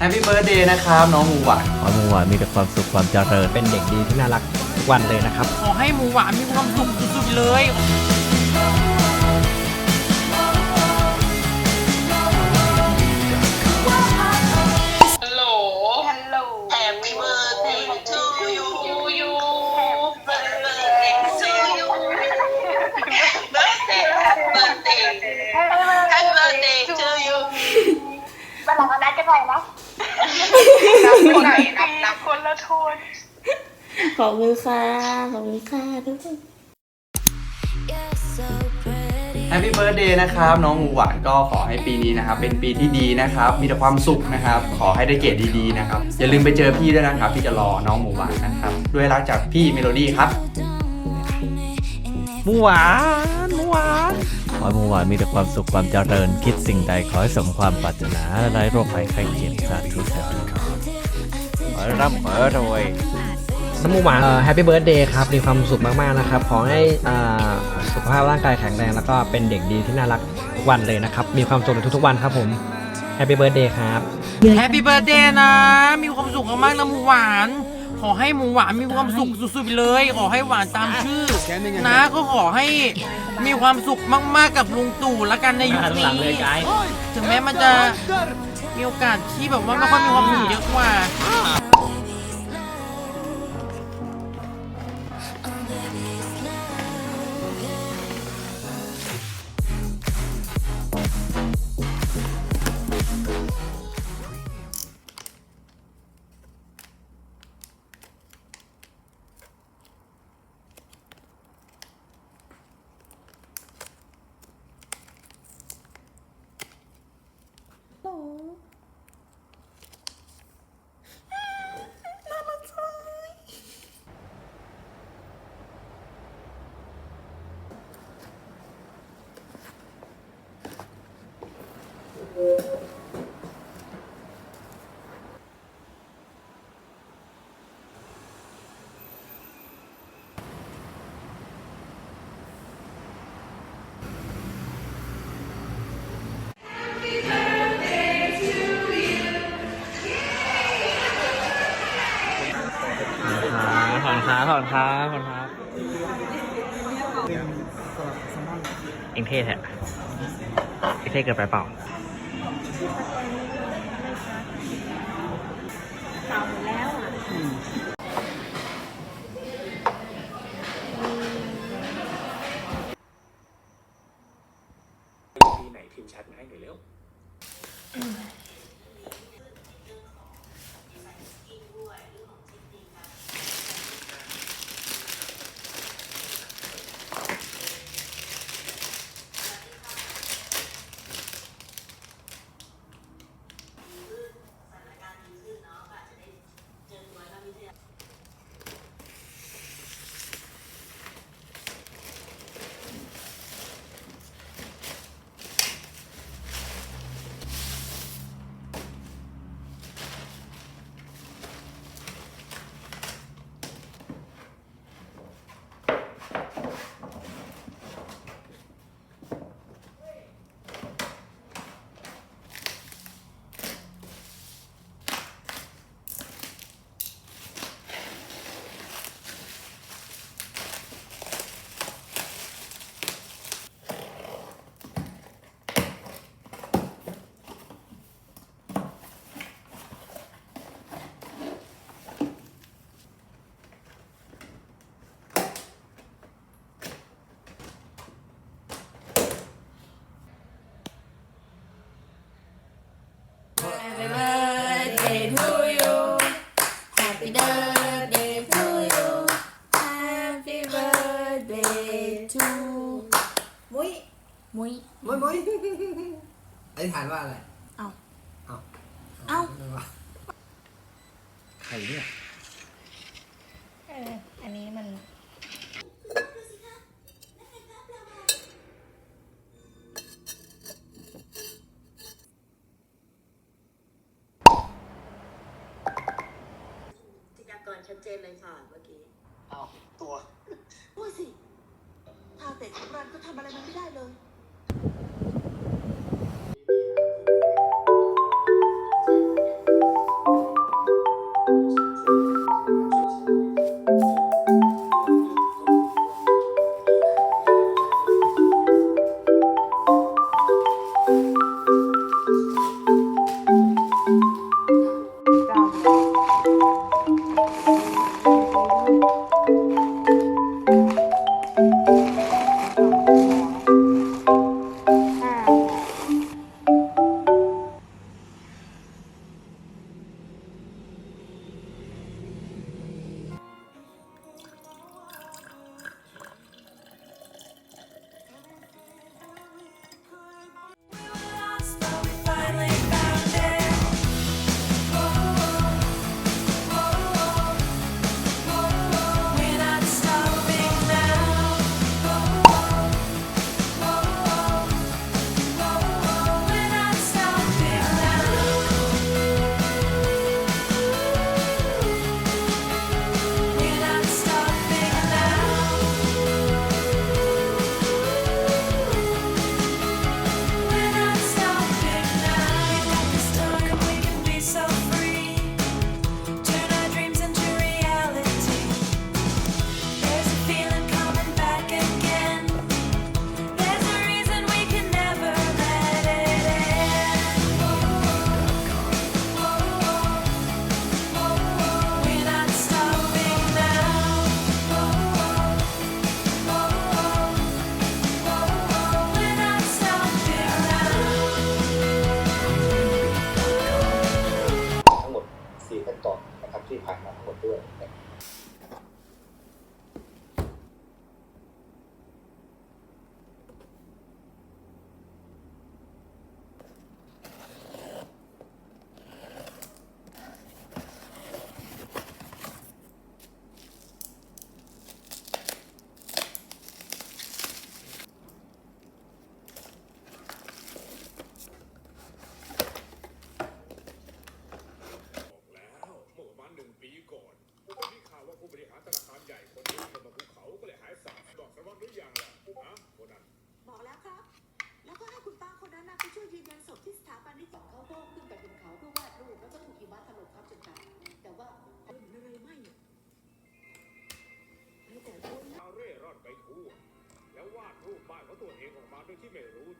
แฮปปี้เบิร์ดเดย์นะครับน้องหมูหวานขอให้หมูหวานมีแต่ความสุขความเจริญเป็นเด็กดีที่น่ารักทุกวันเลยนะครับ ขอให้หมูหวานมีความสุขสุดๆเลย Hello. Hello. Happy birthday to you. you. Birthday to you. Birthday. Happy birthday. Happy birthday to you. วันหลังเอานัดกันหน่อยนะนับ คนไหนนับนับคนละโทนขอบคุณค่ะ ขอบคุณค่ะทุกคน แฮปปี้เบิร์ดเดย์นะครับ น้องหมูหวานก็ขอให้ปีนี้นะครับ เป็นปีที่ดีนะครับ มีแต่ความสุขนะครับ ขอให้ได้เกรดดีๆนะครับ อย่าลืมไปเจอพี่ด้วยนะครับ พี่จะรอน้องหมูหวานนะครับ ด้วยรักจากพี่เมโลดี้ครับ หมูหวานหมูหวานขอให้หมูหวานมีแต่ความสุขความเจริญ คิดสิ่งใดขอให้สมความปรารถนาไร้โรคภัยไข้เจ็บสาธุสาธุ ร่ำขอให้รวยน้ำมูหวานแฮปปี้เบิร์ดเดย์ครับ มีความสุขมากๆนะครับ ขอให้อ่าสุขภาพร่างกายแข็งแรง แล้วก็เป็นเด็กดีที่น่ารักทุกวันเลยนะครับ มีความสุขในทุกๆวันครับผมแฮปปี้เบิร์ดเดย์ครับแฮปปี้เบิร์ดเดย์นะ มีความสุขมากๆนะหมูหวาน ขอให้หมูหวานมีความสุขสุดๆไปเลย ขอให้หวานตามชื่อ นะก็ขอให้มีความสุขมากๆกับลุงตู่ละกันในยุคนี้ถึงแม้มันจะมีโอกาสที่แบบว่าไม่ค่อยมีความสุขเยอะกว่า ถอนขาถอนขาถอนขาเอ็งเท่แท้เอ็งเท่เกินไปเปล่า ที่ตะกอนไม่ชัดเก่าหมดแล้วอะไหนพิมพ์แชทมาให้หน่อยเร็ว Happy birthday to you Happy birthday to you Happy birthday to มุ้ย มุ้ยมุ้ยมุ้ยอธิษฐานว่าอะไร เอาเอาเอาอะไรวะใครเนี่ยเอออันนี้มันพยากรณ์ชัดเจนเลยค่ะเมื่อกี้เอาตัวพูดสิทางเตะของรันก็ทำอะไรมันไม่ได้เลย Nếu mà 美如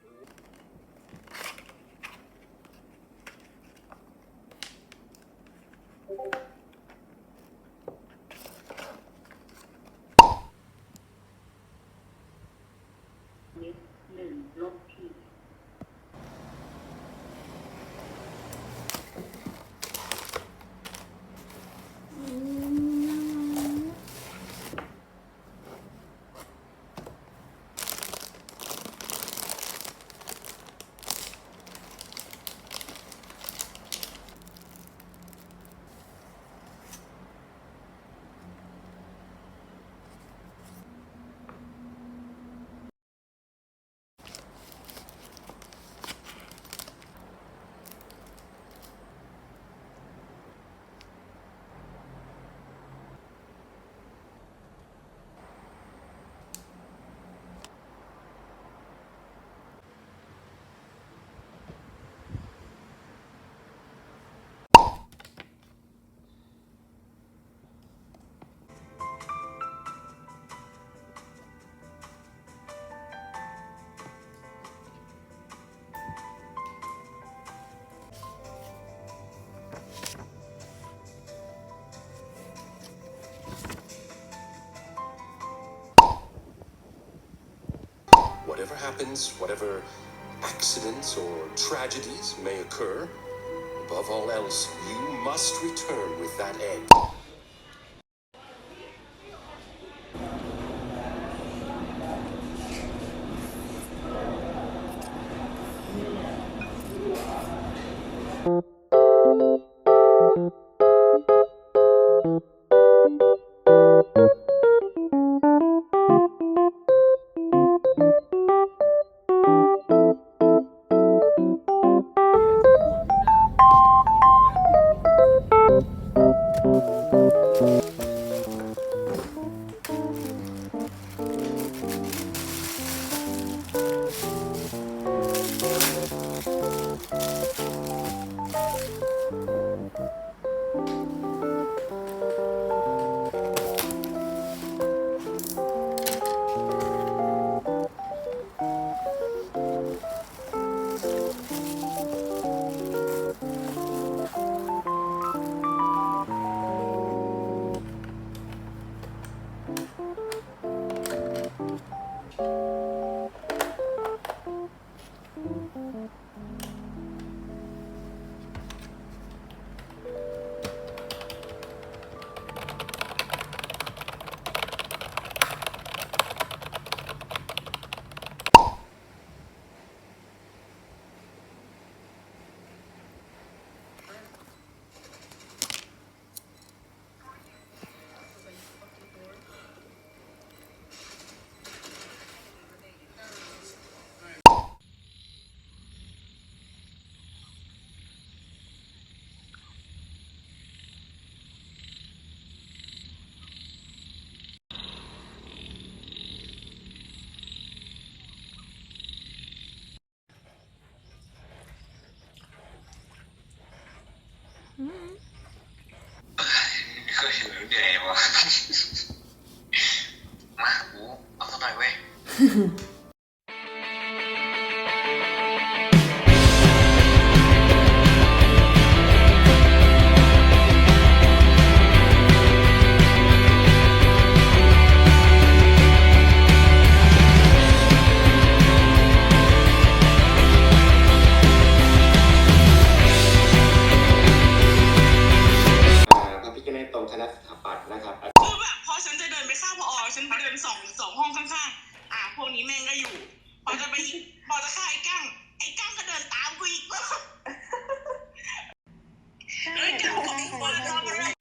whatever accidents or tragedies may occur. Above all else, you must return with that egg. 能便宜吗哎家不给我了知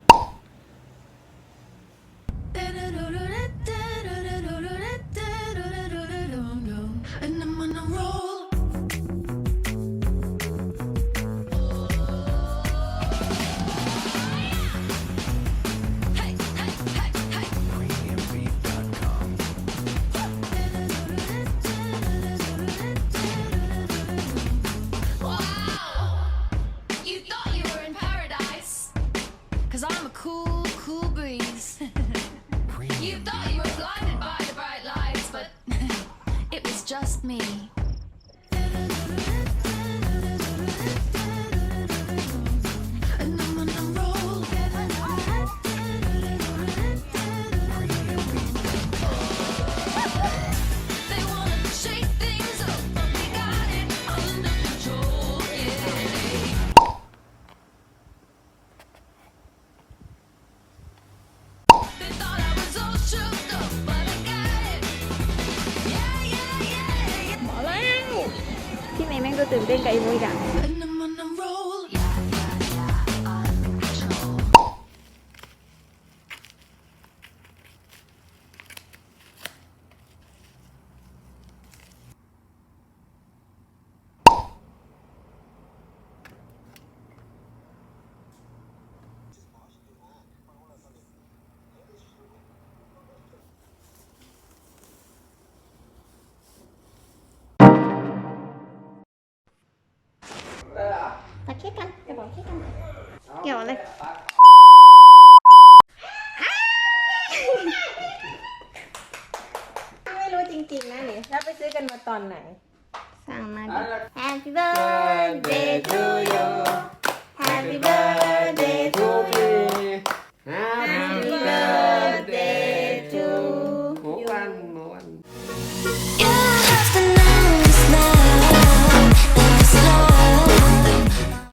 เค้กกันกระเป๋าเค้กกัน เกี่ยวอะไรไม่รู้จริงๆนะนี่แล้วไปซื้อกันมาตอนไหน สั่งมาดิ Happy birthday to you Happy birthday